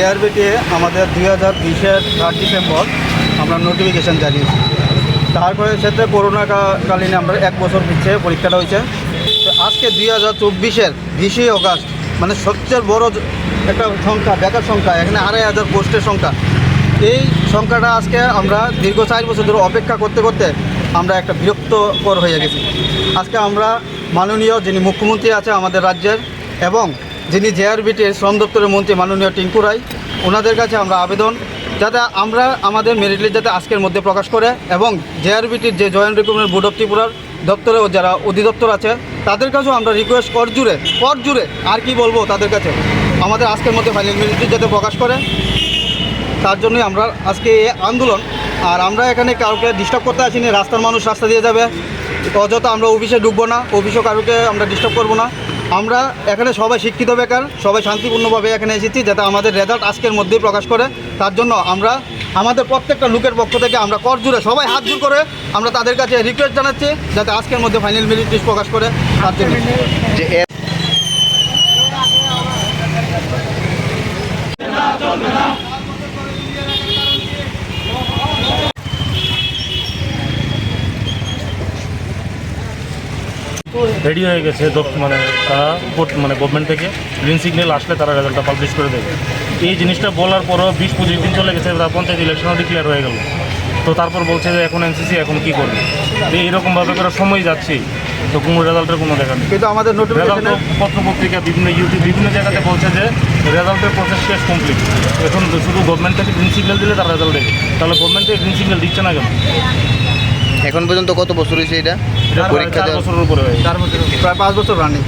এআরবিটি আমাদের দুই হাজার বিশের থার্ড ডিসেম্বর আমরা নোটিফিকেশান জানিয়েছি। তারপরে সেটা করোনা কা- কালীন আমরা এক বছর পিছিয়ে পরীক্ষাটা হয়েছে। আজকে দুই হাজার চব্বিশের বিশে অগাস্ট মানে সবচেয়ে বড় একটা সংখ্যা, বেকার সংখ্যা, এখানে আড়াই হাজার পোস্টের সংখ্যা। এই সংখ্যাটা আজকে আমরা দীর্ঘ চার বছর ধরে অপেক্ষা করতে করতে আমরা একটা বিরক্তকর হয়ে গেছি। আজকে আমরা মাননীয় যিনি মুখ্যমন্ত্রী আছে আমাদের রাজ্যের এবং যিনি জেআরবিটির শ্রম দপ্তরের মন্ত্রী মাননীয় টিঙ্কু রায়, ওনাদের কাছে আমরা আবেদন যাতে আমরা আমাদের মেরিট লিস্ট যাতে আজকের মধ্যে প্রকাশ করে এবং জেআরবিটির যে জয়েন্ট রিক্রুটমেন্ট বোর্ড অফ ত্রিপুরার দপ্তরেও যারা অধিদপ্তর আছে, তাদের কাছেও আমরা রিকোয়েস্ট কর জুড়ে কর জুড়ে আর কি বলব তাদের কাছে। আমাদের আজকের মধ্যে ফাইনাল লিস্ট যাতে প্রকাশ করে, তার জন্যই আমরা আজকে এই আন্দোলন। আর আমরা এখানে কাউকে ডিস্টার্ব করতে আসিনি, রাস্তার মানুষ রাস্তা দিয়ে যাবে। অযথা আমরা অফিসে ঢুকবো না, অফিসও কারোকে আমরা ডিস্টার্ব করব না। আমরা এখানে সবাই শিক্ষিত বেকার, সবাই শান্তিপূর্ণভাবে এখানে এসেছি, যাতে আমাদের রেজাল্ট আজকের মধ্যেই প্রকাশ করে। তার জন্য আমরা আমাদের প্রত্যেকটা লোকের পক্ষ থেকে আমরা কর জুড়ে সবাই হাত জোর করে আমরা তাদের কাছে রিকোয়েস্ট জানাচ্ছি যাতে আজকের মধ্যে ফাইনাল মেরিট লিস্ট প্রকাশ করে তার জন্য। রেডি হয়ে গেছে মানে তারা মানে গভর্নমেন্ট থেকে। গ্রিন সিগন্যাল আসলে তারা রেজাল্টটা পাবলিশ করে দেবে। এই জিনিসটা বলার পরও বিশ পঁচিশ দিন চলে গেছে তার পঞ্চায়েত ইলেকশনও ডিক্লেয়ার হয়ে গেল। তো তারপর বলছে যে এখন এনসিসি এখন কী করবে? এইরকমভাবে করে সময় যাচ্ছে। তো কোনো রেজাল্টের কোনো দেখা নেই। কিন্তু আমাদের রেজাল্ট পত্র পত্রিকা বিভিন্ন ইউটিউব বিভিন্ন জায়গাতে বলছে যে রেজাল্টের প্রসেস শেষ কমপ্লিট এখন শুধু গভর্নমেন্ট থেকে গ্রিন সিগন্যাল দিলে তার রেজাল্ট দেবে। তাহলে গভর্নমেন্ট থেকে গ্রিন সিগন্যাল দিচ্ছে না কেন? এখন পর্যন্ত কত বছর হয়েছে এটা? পরীক্ষা চার দেওয়া বছরের উপরে হয়ে। গেছে। প্রায় পাঁচ বছর রানিং